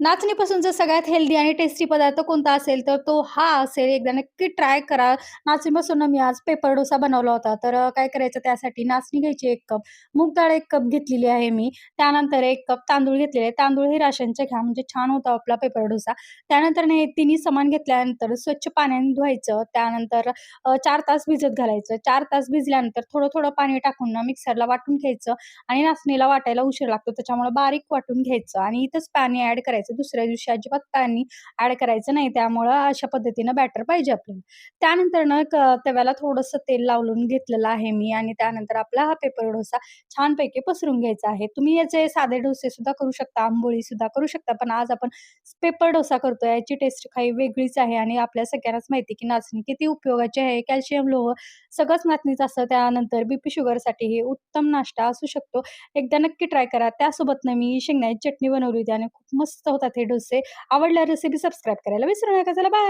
नाचणीपासूनचा जर सगळ्यात हेल्दी आणि टेस्टी पदार्थ कोणता असेल तर तो हा असेल. एकदा नक्की ट्राय करा. नाचणीपासून मी आज पेपर डोसा बनवला होता. तर काय करायचं त्यासाठी नाचणी घ्यायची एक कप, मूग डाळ एक कप घेतलेली आहे मी. त्यानंतर एक कप तांदूळ घेतलेले आहे. तांदूळ हे राशनचे घ्या म्हणजे छान होता आपला पेपर डोसा. त्यानंतर हे तिन्ही समान घेतल्यानंतर स्वच्छ पाण्याने धुवायचं. त्यानंतर चार तास भिजत घालायचं. चार तास भिजल्यानंतर थोडं-थोडं पाणी टाकून मिक्सरला वाटून घ्यायचं आणि नाचणीला वाटायला उशीर लागतो. त्याच्यामुळे बारीक वाटून घ्यायचं आणि इथंच पाणी ऍड करायचं. दुसऱ्या दिवशी अजिबात पाणी ऍड करायचं नाही. त्यामुळं अशा पद्धतीनं बॅटर पाहिजे आपल्याला. त्यानंतर ना तव्याला थोडंसं तेल लावून घेतलेलं आहे मी आणि त्यानंतर आपला हा पेपर डोसा छानपैकी पसरून घ्यायचा आहे. तुम्ही याचे साधे डोसे सुद्धा करू शकता, आंबोळी सुद्धा करू शकता. पण आज आपण पेपर डोसा करतोय. याची टेस्ट काही वेगळीच आहे आणि आपल्या सगळ्यांनाच माहिती की नाचणी किती उपयोगाची आहे. कॅल्शियम, लोह सगळंच नाचणीचं असतं. त्यानंतर बीपी शुगरसाठी हे उत्तम नाश्ता असू शकतो. एकदा नक्की ट्राय करा. त्यासोबतनं मी शेंगण्याची चटणी बनवली होती आणि खूप मस्त होती होतात हे डोसे. आवडल्या रेसिपी सबस्क्राईब करायला विसरू नका. चला बाय.